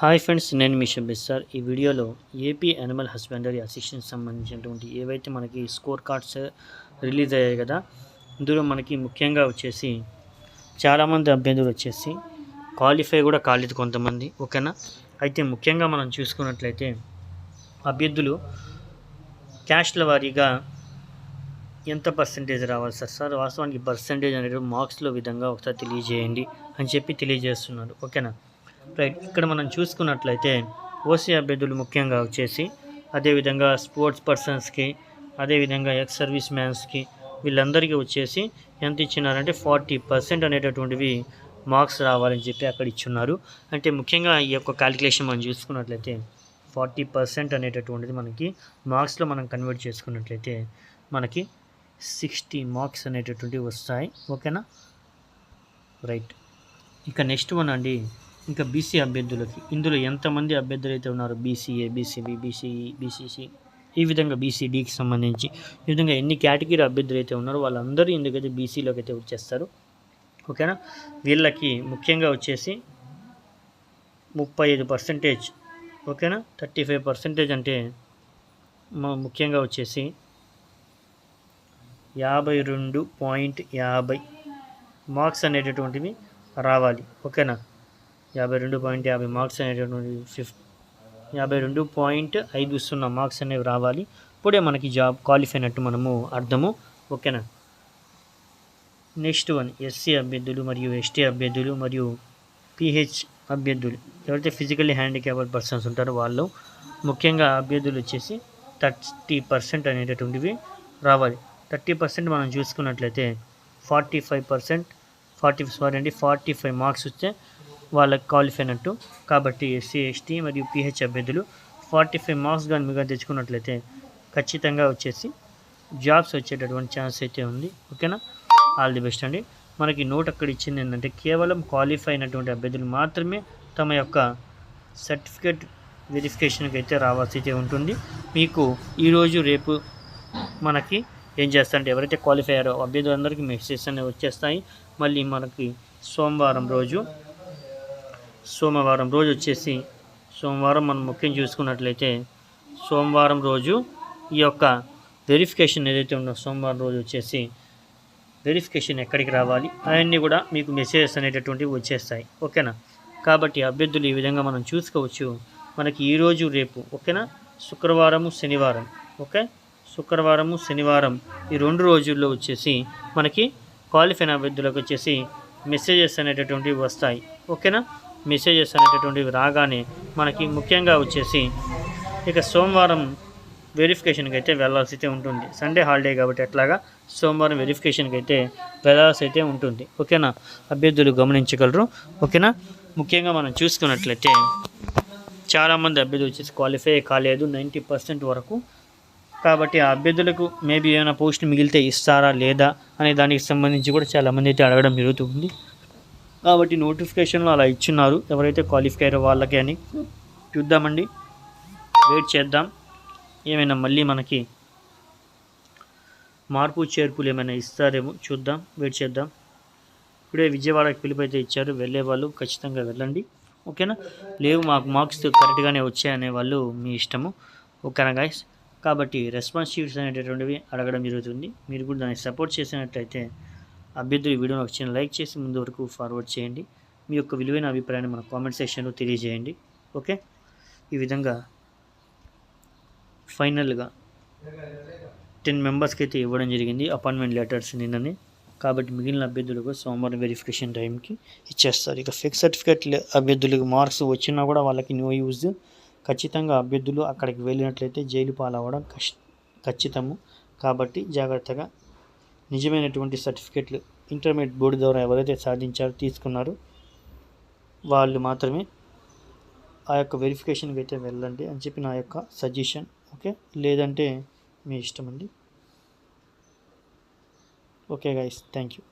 Hi friends నేను మీ Shabbir sir. ఈ వీడియోలో ఏపీ యానిమల్ హస్బెండరీ అసిస్టెంట్ సంబంధించినటువంటి ఏవైతే మనకి స్కోర్ కార్డ్స్ రిలీజ్ అయ్యాయి కదా ఇందులో మనకి ముఖ్యంగా వచ్చేసి చాలామంది అభ్యర్థులు వచ్చేసి క్వాలిఫై కూడా కాలేదు కొంతమంది ఓకేనా? అయితే ముఖ్యంగా మనం చూసుకున్నట్లయితే అభ్యర్థులు క్యాష్ల వారీగా ఎంత పర్సంటేజ్ రావాలి సార్? సార్ వాస్తవానికి పర్సంటేజ్ అనేది మార్క్స్లో విధంగా ఒకసారి తెలియజేయండి అని చెప్పి తెలియజేస్తున్నారు ఓకేనా? రైట్ ఇక్కడ మనం చూసుకున్నట్లయితే ఓసీ అభ్యర్థులు ముఖ్యంగా వచ్చేసి అదేవిధంగా స్పోర్ట్స్ పర్సన్స్కి అదేవిధంగా ఎక్స్ సర్వీస్ మ్యాన్స్కి వీళ్ళందరికీ వచ్చేసి ఎంత ఇచ్చినారంటే ఫార్టీ పర్సెంట్ అనేటటువంటివి మార్క్స్ రావాలని చెప్పి అక్కడ ఇచ్చున్నారు. అంటే ముఖ్యంగా ఈ యొక్క క్యాలిక్యులేషన్ మనం చూసుకున్నట్లయితే ఫార్టీ పర్సెంట్ అనేటటువంటిది మనకి మార్క్స్లో మనం కన్వర్ట్ చేసుకున్నట్లయితే మనకి సిక్స్టీ మార్క్స్ అనేటటువంటివి వస్తాయి. ఓకేనా? రైట్ ఇక నెక్స్ట్ వన్ అండి. ఇంకా బీసీ అభ్యర్థులకి. ఇందులో ఎంతమంది అభ్యర్థులు అయితే ఉన్నారో బీసీఏ బీసీబీ బీసీఈ బీసీసీ ఈ విధంగా బీసీడీకి సంబంధించి ఈ విధంగా ఎన్ని కేటగిరీ అభ్యర్థులు అయితే ఉన్నారో వాళ్ళందరూ ఎందుకైతే బీసీలోకి అయితే వచ్చేస్తారు ఓకేనా? వీళ్ళకి ముఖ్యంగా వచ్చేసి ముప్పై ఐదు పర్సెంటేజ్ ఓకేనా? థర్టీ ఫైవ్ పర్సెంటేజ్ అంటే ముఖ్యంగా వచ్చేసి యాభై రెండు పాయింట్ యాభై మార్క్స్ అనేటటువంటివి రావాలి ఓకేనా? యాభై రెండు పాయింట్ యాభై మార్క్స్ అనేటటువంటి ఫిఫ్ యాభై రెండు పాయింట్ ఐదు సున్నా మార్క్స్ అనేవి రావాలి. ఇప్పుడే మనకి జాబ్ క్వాలిఫై అయినట్టు మనము అర్థము. ఓకేనా? నెక్స్ట్ వన్ ఎస్సీ అభ్యర్థులు మరియు ఎస్టీ అభ్యర్థులు మరియు పిహెచ్ అభ్యర్థులు. ఎవరైతే ఫిజికల్లీ హ్యాండిక్యాప్డ్ పర్సన్స్ ఉంటారో వాళ్ళు ముఖ్యంగా అభ్యర్థులు వచ్చేసి థర్టీ పర్సెంట్ అనేటటువంటివి రావాలి. థర్టీ పర్సెంట్ మనం చూసుకున్నట్లయితే forty five percent forty sorry అండి ఫార్టీ ఫైవ్ మార్క్స్ వస్తే వాళ్ళకి క్వాలిఫై అయినట్టు కాబట్టి ఎస్సీ ఎస్టీ మరియు పిహెచ్ అభ్యర్థులు ఫార్టీ ఫైవ్ మార్క్స్ కానీ మీకు తెచ్చుకున్నట్లయితే ఖచ్చితంగా వచ్చేసి జాబ్స్ వచ్చేటటువంటి ఛాన్స్ అయితే ఉంది. ఓకేనా? ఆల్ ది బెస్ట్ అండి. మనకి నోట్ అక్కడ ఇచ్చింది ఏంటంటే కేవలం క్వాలిఫై అయినటువంటి అభ్యర్థులు మాత్రమే తమ యొక్క సర్టిఫికేట్ వెరిఫికేషన్కి అయితే రావాల్సి అయితే ఉంటుంది. మీకు ఈరోజు రేపు మనకి ఏం చేస్తారంటే ఎవరైతే క్వాలిఫై అయ్యారో అభ్యర్థులందరికీ మెసేజెస్ అనేవి వచ్చేస్తాయి. మళ్ళీ మనకి సోమవారం రోజు సోమవారం రోజు వచ్చేసి సోమవారం మనం ముఖ్యం చూసుకున్నట్లయితే సోమవారం రోజు ఈ యొక్క వెరిఫికేషన్ ఏదైతే ఉందో సోమవారం రోజు వచ్చేసి వెరిఫికేషన్ ఎక్కడికి రావాలి అవన్నీ కూడా మీకు మెసేజెస్ అనేటటువంటివి వచ్చేస్తాయి. ఓకేనా? కాబట్టి అభ్యర్థులు ఈ విధంగా మనం చూసుకోవచ్చు. మనకి ఈరోజు రేపు ఓకేనా? శుక్రవారము శనివారం ఓకే? శుక్రవారము శనివారం ఈ రెండు రోజుల్లో వచ్చేసి మనకి క్వాలిఫైన్ అభ్యర్థులకు వచ్చేసి మెసేజెస్ అనేటటువంటివి వస్తాయి. ఓకేనా? మెసేజెస్ అనేటటువంటివి రాగానే మనకి ముఖ్యంగా వచ్చేసి ఇక సోమవారం వెరిఫికేషన్కి అయితే వెళ్ళాల్సి అయితే ఉంటుంది. సండే హాలిడే కాబట్టి అట్లాగా సోమవారం వెరిఫికేషన్కి అయితే వెళ్ళాల్సి అయితే ఉంటుంది. ఓకేనా? అభ్యర్థులు గమనించగలరు. ఓకేనా? ముఖ్యంగా మనం చూసుకున్నట్లయితే చాలామంది అభ్యర్థులు వచ్చేసి క్వాలిఫై కాలేదు నైంటీ పర్సెంట్ వరకు. కాబట్టి ఆ అభ్యర్థులకు మేబీ ఏమైనా పోస్ట్ మిగిలితే ఇస్తారా లేదా అనే దానికి సంబంధించి కూడా చాలామంది అయితే అడగడం జరుగుతుంది. కాబట్టి నోటిఫికేషన్లో అలా ఇచ్చినారు ఎవరైతే క్వాలిఫై అయ్యారో వాళ్ళకి అని చూద్దామండి. వెయిట్ చేద్దాం. ఏమైనా మళ్ళీ మనకి మార్పు చేర్పులు ఏమైనా ఇస్తారేమో చూద్దాం. వెయిట్ చేద్దాం. ఇప్పుడే విజయవాడకి పిలుపు అయితే ఇచ్చారు. వెళ్ళే వాళ్ళు ఖచ్చితంగా వెళ్ళండి. ఓకేనా? లేవు మాకు మార్క్స్ కరెక్ట్గానే వచ్చాయనే వాళ్ళు మీ ఇష్టము. ఓకేనా గాయస్ కాబట్టి రెస్పాన్స్ అనేటటువంటివి అడగడం జరుగుతుంది. మీరు కూడా దాన్ని సపోర్ట్ చేసినట్లయితే అభ్యర్థులు ఈ వీడియోని ఒక చిన్న లైక్ చేసి ముందు వరకు ఫార్వర్డ్ చేయండి. మీ యొక్క విలువైన అభిప్రాయాన్ని మన కామెంట్ సెక్షన్లో తెలియజేయండి. ఓకే ఈ విధంగా ఫైనల్గా టెన్ మెంబర్స్కి అయితే ఇవ్వడం జరిగింది. అపాయింట్మెంట్ లెటర్స్ నిన్ననే. కాబట్టి మిగిలిన అభ్యర్థులకు సోమవారం వెరిఫికేషన్ టైంకి ఇచ్చేస్తారు. ఇక ఫిక్స్ సర్టిఫికేట్ అభ్యర్థులకు మార్క్స్ వచ్చినా కూడా వాళ్ళకి నో యూజ్ ఖచ్చితంగా అభ్యర్థులు అక్కడికి వెళ్ళినట్లయితే జైలు పాలవ్వడం కష్ ఖచ్చితము. కాబట్టి జాగ్రత్తగా నిజమైనటువంటి సర్టిఫికెట్లు ఇంటర్మీడియట్ బోర్డు ద్వారా ఎవరైతే సాధించారో తీసుకున్నారో వాళ్ళు మాత్రమే ఆ యొక్క వెరిఫికేషన్కి అయితే వెళ్ళండి అని చెప్పి నా యొక్క సజెషన్ ఓకే లేదంటే మీ ఇష్టం అండి. Okay guys thank you